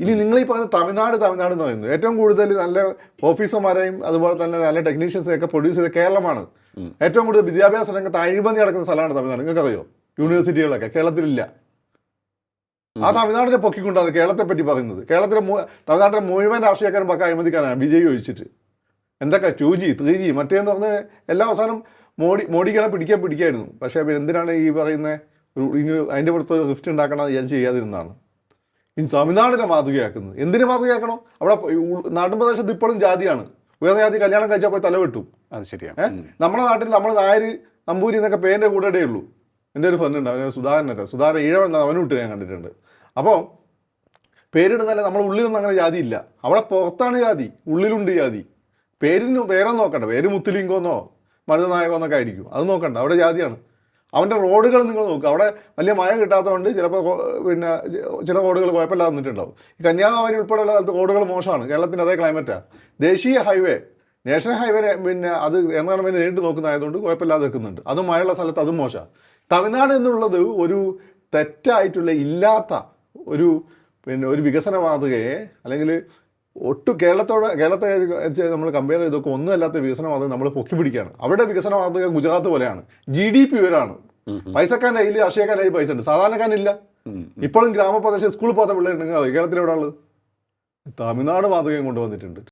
ഇനി നിങ്ങൾ ഈ പറഞ്ഞ തമിഴ്നാട് തമിഴ്നാട് എന്ന് പറയുന്നു ഏറ്റവും കൂടുതൽ നല്ല ഓഫീസർമാരെയും അതുപോലെ തന്നെ നല്ല ടെക്നീഷ്യൻസിനെ ഒക്കെ പ്രൊഡ്യൂസ് ചെയ്ത കേരളമാണ്. ഏറ്റവും കൂടുതൽ വിദ്യാഭ്യാസ രംഗത്ത് അഴിമതി നടക്കുന്ന സ്ഥലമാണ് തമിഴ്നാട്. നിങ്ങൾക്കറിയോ? യൂണിവേഴ്സിറ്റികളൊക്കെ കേരളത്തിലില്ല. ആ തമിഴ്നാടിനെ പൊക്കിക്കൊണ്ടാണ് കേരളത്തെ പറ്റി പറയുന്നത്. കേരളത്തിലെ തമിഴ്നാട്ടിലെ മുഴുവൻ രാഷ്ട്രീയക്കാരും പക്ക അഴിമതിക്കാരാണ്. വിജയ് ചോദിച്ചിട്ട്. എന്തൊക്കെ? ടു ജി ത്രീ ജി മറ്റേന്ന് പറഞ്ഞാൽ എല്ലാ അവസാനം മോഡി മോഡികളെ പിടിക്കാൻ പിടിക്കായിരുന്നു. പക്ഷേ പിന്നെ എന്തിനാണ് ഈ പറയുന്ന? അതിന്റെ പുറത്ത് റിഫ്റ്റ് ഉണ്ടാക്കണം വിചാരിച്ച് ചെയ്യാതിരുന്നതാണ്. ഇനി തമിഴ്നാടിനെ മാതൃകയാക്കുന്നത് എന്തിനു മാതൃകയാക്കണം? അവിടെ നാട്ടിൻ പ്രദേശത്ത് ഇപ്പോഴും ജാതിയാണ്. ഉയർന്ന ജാതി കല്യാണം കഴിച്ചാൽ പോയി തലവെട്ടു അത് ശരിയാണ്. നമ്മുടെ നാട്ടിൽ നമ്മൾ നായര് നമ്പൂരി എന്നൊക്കെ പേരിന്റെ കൂടെ ഉള്ളൂ. എന്റെ ഒരു ഫ്രണ്ട് ഉണ്ട് അവന് സുധാകരനൊക്കെ. സുധാകരൻ ഈഴവൻ അവനും ഇട്ട് ഞാൻ കണ്ടിട്ടുണ്ട്. അപ്പോൾ പേരിടുന്നല്ല നമ്മുടെ ഉള്ളിലൊന്നും അങ്ങനെ ജാതി ഇല്ല. അവിടെ പുറത്താണ് ജാതി ഉള്ളിലുണ്ട് ജാതി. പേരിന് പേരൊന്നും നോക്കണ്ട. പേര് മുത്തുലിംഗോന്നോ മരുതനായകോ എന്നൊക്കെ ആയിരിക്കും. അത് നോക്കണ്ട. അവിടെ ജാതിയാണ്. അവന്റെ റോഡുകൾ നിങ്ങൾ നോക്കുക അവിടെ വലിയ മഴ കിട്ടാത്തതുകൊണ്ട് ചിലപ്പോൾ പിന്നെ ചില റോഡുകൾ കുഴപ്പമില്ലാതെ വന്നിട്ടുണ്ടാവും ഈ കന്യാകുമാരി ഉൾപ്പെടെയുള്ള സ്ഥലത്ത് റോഡുകൾ മോശമാണ്. കേരളത്തിന്റെ അതേ ക്ലൈമറ്റാണ് ദേശീയ ഹൈവേ നാഷണൽ ഹൈവേ പിന്നെ അത് എന്താണ് പിന്നെ നേരിട്ട് നോക്കുന്നതായതുകൊണ്ട് കുഴപ്പമില്ലാതെ നിൽക്കുന്നുണ്ട്. അതും മഴയുള്ള സ്ഥലത്ത് അതും മോശമാണ്. തമിഴ്നാട് എന്നുള്ളത് ഒരു തെറ്റായിട്ടുള്ള ഇല്ലാത്ത ഒരു പിന്നെ ഒരു വികസന മാതൃകയെ അല്ലെങ്കിൽ ഒട്ടും കേരളത്തോട് കേരളത്തെ നമ്മൾ കമ്പയർ ചെയ്തൊക്കെ ഒന്നും അല്ലാത്ത വികസന മാതൃക നമ്മൾ പൊക്കി പിടിക്കുകയാണ് അവിടെ വികസന മാതൃക ഗുജറാത്ത് പോലെയാണ്. ജി ഡി പി ഇവരാണ്. പൈസക്കാരന്റെ കയ്യിൽ രാഷ്ട്രീയക്കാരന്റെ കയ്യിൽ പൈസ ഉണ്ട്. സാധാരണക്കാരനില്ല. ഇപ്പോഴും ഗ്രാമപ്രദേശം സ്കൂളിൽ പോകാത്ത പിള്ളേരുണ്ടെങ്കിൽ കേരളത്തിൽ എവിടെ ഉള്ളത്? തമിഴ്നാട് മാതൃകയും കൊണ്ടുവന്നിട്ടുണ്ട്.